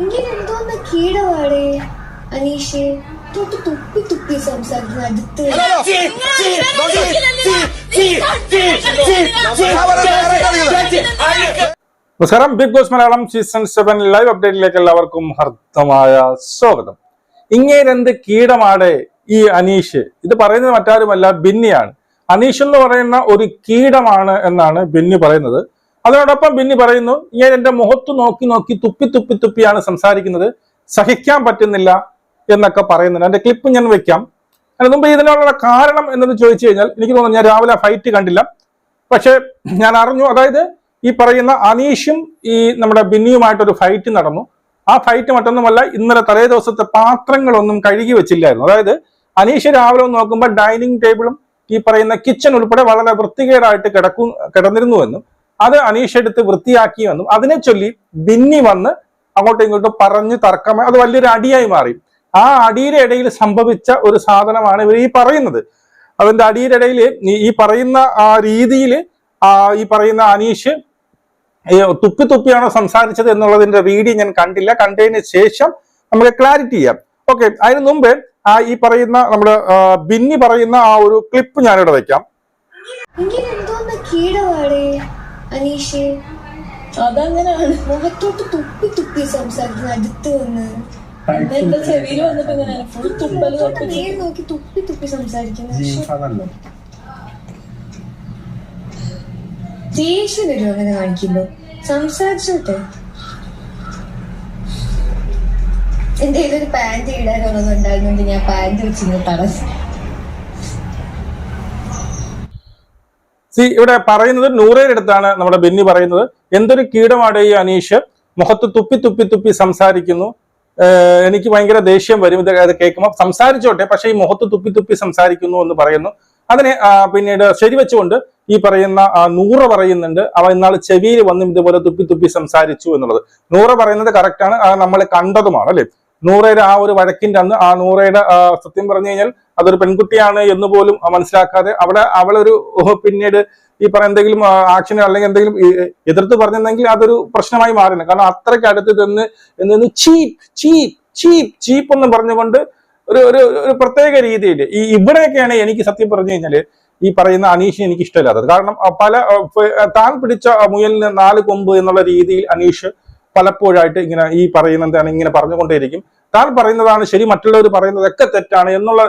എന്തോന്ന് കീടവാടേ അനീഷ്. തൊട്ട് തുപ്പി തുപ്പി സംസാരിക്കുന്ന അടുത്ത്. നമസ്കാരം. Big boss Malayalam season seven live അപ്ഡേറ്റിലേക്ക് എല്ലാവർക്കും ഹർദ്ദമായ സ്വാഗതം. ഇങ്ങേരെന്ത് കീടമാണ് ഈ അനീഷ്? ഇത് പറയുന്നത് മറ്റാരുമല്ല ബിന്നിയാണ്. അനീഷ് എന്ന് പറയുന്ന ഒരു കീടമാണ് എന്നാണ് ബിന്നി പറയുന്നത്. അതിനോടൊപ്പം ബിന്നി പറയുന്നു ഇങ്ങനെ എന്റെ മുഖത്ത് നോക്കി നോക്കി തുപ്പി തുപ്പി തുപ്പിയാണ് സംസാരിക്കുന്നത്. സഹിക്കാൻ പറ്റുന്നില്ല എന്നൊക്കെ പറയുന്നുണ്ട്. എന്റെ ക്ലിപ്പ് ഞാൻ വെക്കാം. അതിന് മുമ്പ് ഇതിനുള്ള കാരണം എന്നത് ചോദിച്ചു കഴിഞ്ഞാൽ എനിക്ക് തോന്നുന്നു ഞാൻ രാവിലെ ഫൈറ്റ് കണ്ടില്ല. പക്ഷെ ഞാൻ അറിഞ്ഞു. അതായത് ഈ പറയുന്ന അനീഷും ഈ നമ്മുടെ ബിന്നിയുമായിട്ടൊരു ഫൈറ്റ് നടന്നു. ആ ഫൈറ്റ് മറ്റൊന്നുമല്ല ഇന്നലെ തലേ ദിവസത്തെ പാത്രങ്ങളൊന്നും കഴുകി വെച്ചില്ലായിരുന്നു. അതായത് അനീഷ് രാവിലെ നോക്കുമ്പോൾ ഡൈനിങ് ടേബിളും ഈ പറയുന്ന കിച്ചൺ ഉൾപ്പെടെ വളരെ വൃത്തികേടായിട്ട് കിടക്കും കിടന്നിരുന്നുവെന്നും അത് അനീഷ് എടുത്ത് വൃത്തിയാക്കി വന്നും. അതിനെ ചൊല്ലി ബിന്നി വന്ന് അങ്ങോട്ടും ഇങ്ങോട്ടും പറഞ്ഞ് തർക്കം അത് വലിയൊരു അടിയായി മാറി. ആ അടിയുടെ ഇടയിൽ സംഭവിച്ച ഒരു സാധനമാണ് ഇവർ ഈ പറയുന്നത്. അതിന്റെ അടിയുടെ ഇടയിൽ ഈ പറയുന്ന ആ രീതിയിൽ ഈ പറയുന്ന അനീഷ് തുപ്പി തുപ്പിയാണോ സംസാരിച്ചത് എന്നുള്ളതിന്റെ വീഡിയോ ഞാൻ കണ്ടില്ല. കണ്ടതിന് ശേഷം നമുക്ക് ക്ലാരിറ്റി ചെയ്യാം. ഓക്കെ അതിന് മുമ്പ് ആ ഈ പറയുന്ന നമ്മുടെ ബിന്നി പറയുന്ന ആ ഒരു ക്ലിപ്പ് ഞാനിവിടെ വെക്കാം. അനീഷ് അതങ്ങനാണ്. മുഖത്തോട്ട് തുപ്പി തുപ്പി സംസാരിക്കുന്നു അടുത്ത് വന്ന്. എന്റെ ചെവിയിൽ വന്നിട്ട് ഇങ്ങനെ ഫുൾ തുപ്പൽ നേരെ നോക്കി തുപ്പി തുപ്പി സംസാരിക്കുന്നു. ദേഷ്യം വരും അങ്ങനെ കാണിക്കുമ്പോ സംസാരിച്ചോട്ടെ. എന്റെ കയ്യിലൊരു പാന്റ് ഇടാനുള്ളത് ഞാൻ പാന്റ് വെച്ചിരുന്നു പറഞ്ഞു സി ഇവിടെ പറയുന്നത് നൂറേ അടുത്താണ് നമ്മുടെ ബെന്നി പറയുന്നത്. എന്തൊരു കീടമാണ് ഈ അനീഷ്. മുഖത്ത് തുപ്പി തുപ്പി തുപ്പി സംസാരിക്കുന്നു. എനിക്ക് ഭയങ്കര ദേഷ്യം വരും. ഇത് കേൾക്കുമ്പോൾ സംസാരിച്ചോട്ടെ പക്ഷേ ഈ മുഖത്ത് തുപ്പി തുപ്പി സംസാരിക്കുന്നു എന്ന് പറയുന്നു. അതിനെ പിന്നീട് ശരിവെച്ചുകൊണ്ട് ഈ പറയുന്ന നൂറ് പറയുന്നുണ്ട്. അവ ഇന്നാൾ ചെവിയിൽ വന്നും ഇതുപോലെ തുപ്പി തുപ്പി സംസാരിച്ചു എന്നുള്ളത്. നൂറ പറയുന്നത് കറക്റ്റാണ് നമ്മൾ കണ്ടതുമാണ് അല്ലെ? നൂറയുടെ ആ ഒരു വഴക്കിന്റെ അന്ന് ആ നൂറയുടെ സത്യം പറഞ്ഞു കഴിഞ്ഞാൽ അതൊരു പെൺകുട്ടിയാണ് എന്ന് പോലും മനസ്സിലാക്കാതെ അവിടെ അവളൊരു പിന്നീട് ഈ പറയുന്ന എന്തെങ്കിലും ആക്ഷൻ അല്ലെങ്കിൽ എന്തെങ്കിലും എതിർത്ത് പറഞ്ഞിരുന്നെങ്കിൽ അതൊരു പ്രശ്നമായി മാറില്ല. കാരണം അത്രയ്ക്ക് അടുത്ത് നിന്ന് നിന്ന് ചീപ്പ് ചീപ്പ് ചീപ്പ് ചീപ്പ് എന്ന് പറഞ്ഞുകൊണ്ട് ഒരു ഒരു ഒരു പ്രത്യേക രീതിയിൽ ഈ ഇവിടെയൊക്കെയാണ് എനിക്ക് സത്യം പറഞ്ഞു കഴിഞ്ഞാൽ ഈ പറയുന്ന അനീഷ് എനിക്ക് ഇഷ്ടമില്ലാത്തത്. കാരണം പല താൻ പിടിച്ച മുയലിന് നാല് കൊമ്പ് എന്നുള്ള രീതിയിൽ അനീഷ് പലപ്പോഴായിട്ട് ഇങ്ങനെ ഈ പറയുന്ന എന്താണ് ഇങ്ങനെ പറഞ്ഞുകൊണ്ടേയിരിക്കും. താൻ പറയുന്നതാണ് ശരി മറ്റുള്ളവർ പറയുന്നതൊക്കെ തെറ്റാണ് എന്നുള്ള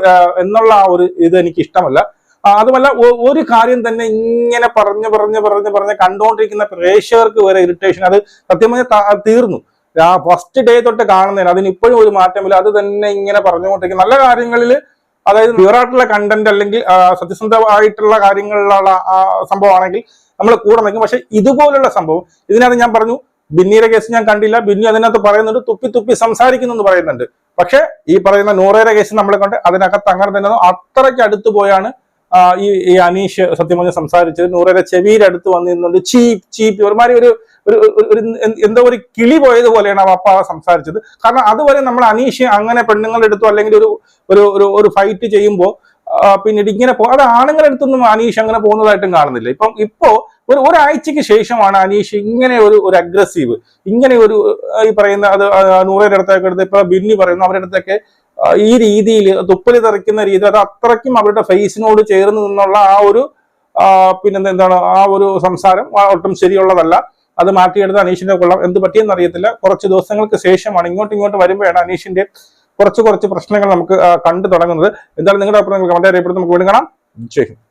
എന്നുള്ള ആ ഒരു ഇത് എനിക്ക് ഇഷ്ടമല്ല. അതുമല്ല ഒരു കാര്യം തന്നെ ഇങ്ങനെ പറഞ്ഞു പറഞ്ഞു പറഞ്ഞു പറഞ്ഞ് കണ്ടുകൊണ്ടിരിക്കുന്ന പ്രേക്ഷകർക്ക് വരെ ഇറിറ്റേഷൻ അത് സത്യം പറഞ്ഞാൽ തീർന്നു. ആ ഫസ്റ്റ് ഡേ തൊട്ട് കാണുന്നതിന് അതിന് ഇപ്പോഴും ഒരു മാറ്റമില്ല. അത് തന്നെ ഇങ്ങനെ പറഞ്ഞുകൊണ്ടിരിക്കും നല്ല കാര്യങ്ങളിൽ അതായത് പ്യുവറായിട്ടുള്ള കണ്ടന്റ് അല്ലെങ്കിൽ സത്യസന്ധമായിട്ടുള്ള കാര്യങ്ങളിലുള്ള സംഭവമാണെങ്കിൽ നമ്മൾ കൂടെ നിൽക്കും. പക്ഷെ ഇതുപോലുള്ള സംഭവം ഇതിനകത്ത് ഞാൻ പറഞ്ഞു ബിന്നിയുടെ കേസ് ഞാൻ കണ്ടില്ല. ബിന്നി അതിനകത്ത് പറയുന്നുണ്ട് തുപ്പി തുപ്പി സംസാരിക്കുന്നു എന്ന് പറയുന്നുണ്ട്. പക്ഷെ ഈ പറയുന്ന നൂറേര കേസ് നമ്മളെ കൊണ്ട് അതിനകത്ത് അങ്ങനെ തന്നെ അത്രയ്ക്ക് അടുത്ത് പോയാണ് ഈ ഈ അനീഷ് സത്യം പറഞ്ഞ് സംസാരിച്ചത്. നൂറേര ചെവിയുടെ അടുത്ത് വന്നിരുന്നുണ്ട് ചീപ്പ് ചീപ്പ് ഒരുമാതിരി ഒരു ഒരു ഒരു- എന്തോ ഒരു കിളി പോയതുപോലെയാണ് ആ പപ്പ സംസാരിച്ചത്. കാരണം അതുവരെ നമ്മൾ അനീഷ് അങ്ങനെ പെണ്ണുങ്ങളുടെ അടുത്തോ അല്ലെങ്കിൽ ഒരു ഒരു ഒരു ഫൈറ്റ് ചെയ്യുമ്പോൾ പിന്നീട് ഇങ്ങനെ പോ അത് ആണുങ്ങളെടുത്തൊന്നും അനീഷ് അങ്ങനെ പോകുന്നതായിട്ടും കാണുന്നില്ല. ഇപ്പം ഇപ്പോ ഒരു ഒരാഴ്ചക്ക് ശേഷമാണ് അനീഷ് ഇങ്ങനെ ഒരു ഒരു അഗ്രസീവ് ഇങ്ങനെ ഒരു ഈ പറയുന്ന അത് ആ, നൂറയുടെ അടുത്തൊക്കെ എടുത്ത് ഇപ്പൊ ബിന്നി പറയുന്നു അവരുടെ അടുത്തൊക്കെ ഈ രീതിയിൽ തുപ്പലി തെറിക്കുന്ന രീതി അത് അത്രയ്ക്കും അവരുടെ ഫേസിനോട് ചേർന്ന് നിന്നുള്ള ആ ഒരു പിന്നെ എന്താണ് ആ ഒരു സംസാരം ഒട്ടും ശരിയുള്ളതല്ല. അത് മാറ്റിയെടുത്ത് അനീഷിന്റെ കൊള്ളാം എന്ത് പറ്റിയെന്ന് അറിയത്തില്ല. കുറച്ച് ദിവസങ്ങൾക്ക് ശേഷമാണ് ഇങ്ങോട്ട് ഇങ്ങോട്ട് വരുമ്പോഴാണ് അനീഷിന്റെ കുറച്ച് കുറച്ച് പ്രശ്നങ്ങൾ നമുക്ക് കണ്ടു തുടങ്ങുന്നത്. എന്തായാലും നിങ്ങളുടെ അഭിപ്രായങ്ങൾ കമന്റ് അറിയപ്പെടുന്നത് നമുക്ക് വീണ്ടും കാണാം. ജയ്